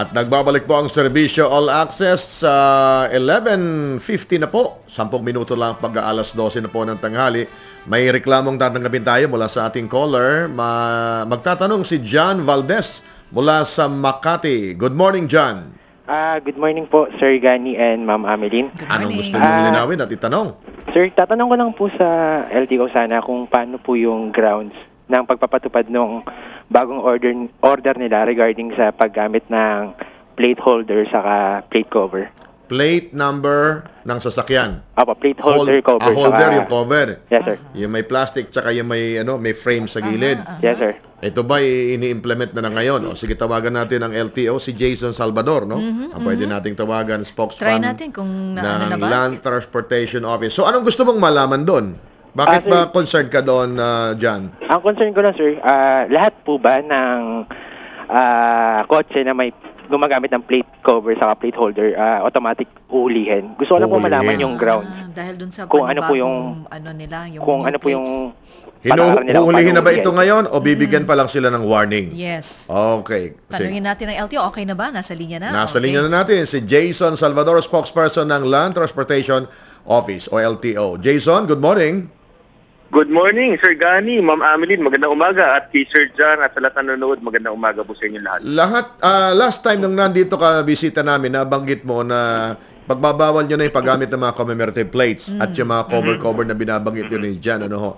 At nagbabalik po ang serbisyo All Access sa 11.50 na po. 10 minuto lang pag alas 12 na po ng tanghali. May reklamong tatanggapin tayo mula sa ating caller. Ma- magtatanong si John Valdez mula sa Makati. Good morning, John. Ah, good morning po, Sir Gani and Ma'am Ameline. Good Anong gusto niyong Ah. linawin at itanong? Sir, tatanong ko lang po sa LTO sana kung paano po yung grounds ng pagpapatupad ng bagong order order nila regarding sa paggamit ng plate holder saka plate cover. Plate number ng sasakyan. Apo, plate holder Hold- cover. ah, holder, saka- yung cover. Yes, sir. Yung may plastic tsaka yung may ano, may frame sa gilid. Yes, sir. Ito ba ini-implement na na ngayon? O sige, tawagan natin ang LTO, si Jason Salvador, no? Ang pwede nating tawagan, spokesman Try natin kung na, ano ng na ba. Land Transportation Office. So, anong gusto mong malaman doon? Bakit ba sir. concerned ka doon, uh, John? Ang concern ko lang, sir, ah, lahat po ba ng ah, kotse na may gumagamit ng plate cover sa plate holder, ah, automatic uhulihin. Gusto ko lang po malaman yung ground. Ah, dahil dun sa Kung ano po yung- ano nila, yung Kung ano po yung Hinuhulihin na ba ito ngayon o bibigyan pa lang sila ng warning? Yes. Okay. Tanungin natin ang LTO, okay na ba? Nasa linya na? nasa Okay. linya na natin si Jason Salvador, spokesperson ng Land Transportation Office o LTO. Jason, good morning. Good morning, Sir Gani, Ma'am Ameline, magandang umaga. At kay Sir John at sa lahat na nanonood, magandang umaga po sa inyo lahat. Lahat, ah, last time nung nandito ka, bisita namin, nabanggit mo na pagbabawal nyo na yung paggamit ng mga commemorative plates at yung mga cover-cover na binabanggit yun ni Jan. Ano, ho.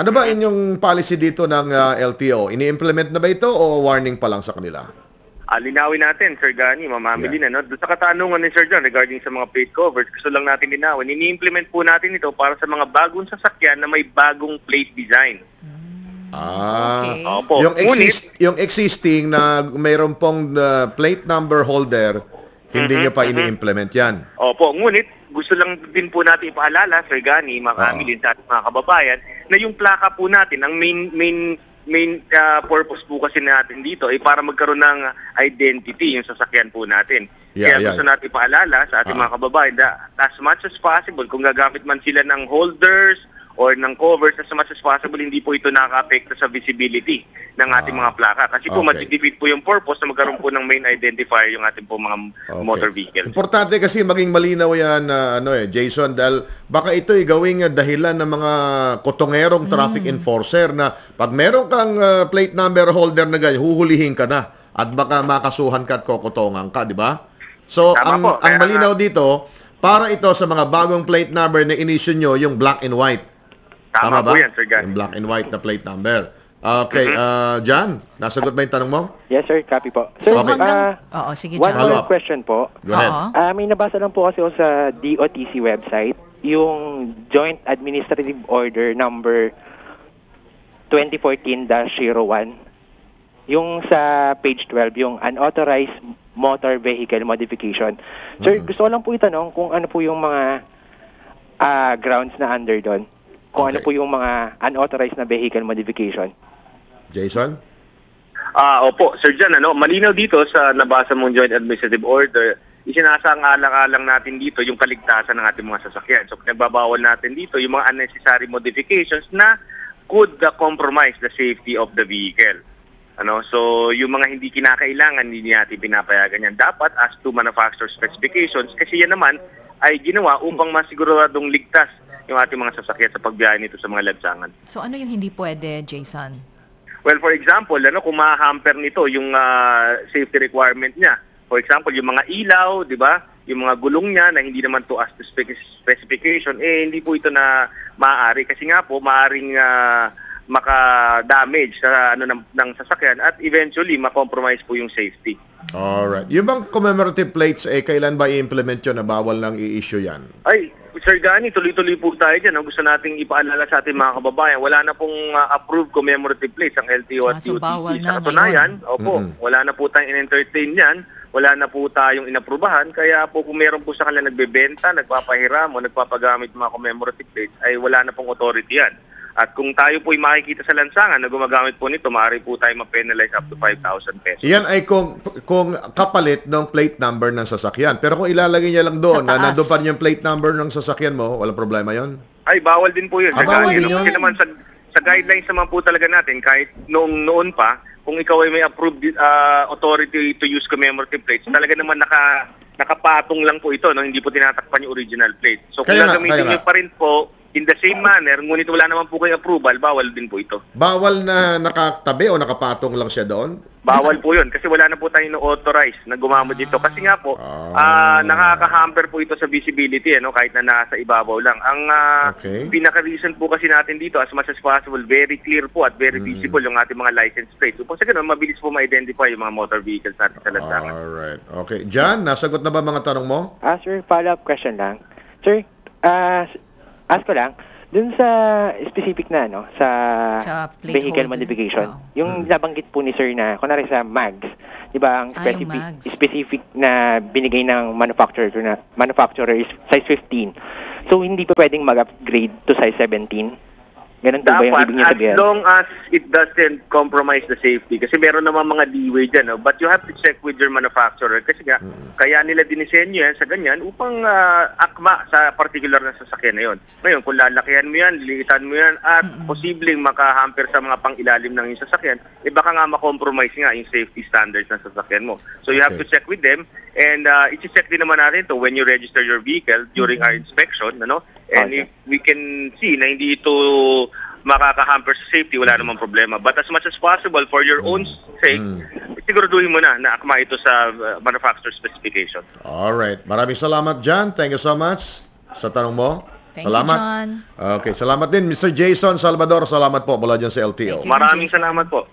ano ba inyong policy dito ng ah, LTO? Ini-implement na ba ito o warning pa lang sa kanila? Ah, linawin natin, Sir Gani, Ma'am Ameline, ano? Doon sa katanungan ni Sir John regarding sa mga plate covers, gusto lang natin linawin. Ini-implement po natin ito para sa mga bagong sasakyan na may bagong plate design. Ah, Okay. Opo. yung, exist, yung existing na mayroon pong ah, plate number holder, hindi nyo pa ini-implement yan. Opo, ngunit gusto lang din po natin ipaalala, Sir Gani, Ma'am Oo. Ameline, sa ating mga kababayan, na yung plaka po natin, ang main main main uh, purpose po kasi natin dito ay para magkaroon ng identity yung sasakyan po natin. Yeah, Kaya yeah. gusto natin ipaalala sa ating Ah. mga kababayan na as much as possible, kung gagamit man sila ng holders or ng covers, as much as possible, hindi po ito nakaka-apekto sa visibility ng ating Ah. mga plaka. Kasi po, Okay. mag-defeat po yung purpose na magkaroon po ng main identifier yung ating po mga Okay. motor vehicles. Importante kasi maging malinaw yan na ano eh, Jason, dahil baka ito ay gawing uh, dahilan ng mga kotongerong traffic Mm. enforcer na pag meron kang uh, plate number holder na ganyan, huhulihin ka na at baka makasuhan ka at kokotongan ka, di ba? So, Tama ang, po. ang malinaw dito, para ito sa mga bagong plate number na inisyu nyo, yung black and white. Tama, ba? po yan, Sir Gani. Yung black and white na plate number. Okay, Mm-hmm. uh, Jan, nasagot ba yung tanong mo? Yes, sir. Copy po. Sir, Okay. ah, Oo, sige, one John. Follow more up. question po. Go ahead. Oo. Ah, may nabasa lang po kasi ako sa DOTC website, yung Joint Administrative Order number 2014-01. Yung sa page 12, yung unauthorized motor vehicle modification. Sir, gusto ko lang po itanong kung ano po yung mga ah, grounds na under doon. Kung ano Okay. po yung mga unauthorized na vehicle modification. Jason? Ah, opo, Sir Jan, ano, malinaw dito sa nabasa mong Joint Administrative Order, isinasang-alang-alang natin dito yung kaligtasan ng ating mga sasakyan. So, pinagbabawal natin dito yung mga unnecessary modifications na could uh, compromise the safety of the vehicle. Ano, so yung mga hindi kinakailangan hindi natin pinapayagan yan. Dapat as to manufacturer specifications kasi yan naman ay ginawa upang masiguradong ligtas yung ating mga sasakyan sa pagbiyahe nito sa mga lansangan. So ano yung hindi pwede, Jason? Well, for example, ano kung ma-hamper nito yung ah, safety requirement niya. For example, yung mga ilaw, 'di ba? Yung mga gulong niya na hindi naman to as to spec- specification, eh hindi po ito na maaari kasi nga po maaring ah, maka-damage sa ano ng, ng sasakyan at eventually ma-compromise po yung safety. Alright. Yung bang commemorative plates, eh, kailan ba i-implement yun na bawal nang i-issue yan? Ay, Sir Gani, tuloy-tuloy po tayo dyan. Ang gusto nating ipaalala sa ating mga kababayan, wala na pong uh, approved commemorative plates ang LTO at Ah, so UTC. Sa katunayan, opo, Mm-mm. wala na po tayong in-entertain yan. Wala na po tayong inaprubahan. Kaya po kung meron po sa kanila nagbebenta, nagpapahiram o nagpapagamit mga commemorative plates, ay wala na pong authority yan. At kung tayo po ay makikita sa lansangan na gumagamit po nito, maaari po tayo ma-penalize up to 5,000 pesos. Yan ay kung, kung kapalit ng plate number ng sasakyan. Pero kung ilalagay niya lang doon, na nandun pa yung plate number ng sasakyan mo, walang problema yon. Ay, bawal din po yun. Ah, bawal din yun? Kasi naman sa, sa guidelines naman po talaga natin, kahit noong noon pa, kung ikaw ay may approved ah, authority to use commemorative plates, talaga naman naka nakapatong lang po ito, no? hindi po tinatakpan yung original plate. So kung gagamitin nga. pa rin po in the same manner, ngunit wala naman po kayong approval, bawal din po ito. Bawal na nakatabi o nakapatong lang siya doon? Bawal po yun kasi wala na po tayong authorized na gumamit dito. Kasi nga po, Ah. ah, nakaka-hamper po ito sa visibility ano, kahit na nasa ibabaw lang. Ang ah, Okay. pinaka-reason po kasi natin dito as much as possible, very clear po at very Mm. visible yung ating mga license plates. Upang sa ganun, mabilis po ma-identify yung mga motor vehicles natin sa lansangan. Alright. Okay. Jan, nasagot na ba mga tanong mo? Ah, sir, follow-up question lang. Sir, ah, s- ask ko lang, dun sa specific na, no, sa, Sa vehicle holder. modification, Oo. yung nabanggit po ni sir na, kunwari sa mags, di ba, ang Ah, specific, mags. specific na binigay ng manufacturer na, manufacturer is size 15. So, hindi pa pwedeng mag-upgrade to size 17? Ganun po ba yung ibig niyo as sabihin? long as it doesn't compromise the safety. Kasi meron naman mga leeway dyan, no? but you have to check with your manufacturer. Kasi nga, kaya nila dinisenyo yan sa ganyan upang ah, akma sa particular na sasakyan na yun. Ngayon, kung lalakihan mo yan, lilitan mo yan, at posibleng makahamper sa mga pang-ilalim ng yung sasakyan, eh baka nga makompromise nga yung safety standards ng sasakyan mo. So you have Okay. to check with them, and uh, i-check din naman natin to when you register your vehicle during our inspection, ano? And Okay. if we can see na hindi ito makakahamper sa safety, wala namang problema. But as much as possible, for your own sake, Mm. siguraduhin mo na na akma ito sa uh, manufacturer specification. Alright. Maraming salamat, Jan. Thank you so much sa tanong mo. Thank salamat. you, John. Okay. Salamat din, Mr. Jason Salvador. Salamat po mula dyan sa LTO. You. Maraming Jason. salamat po.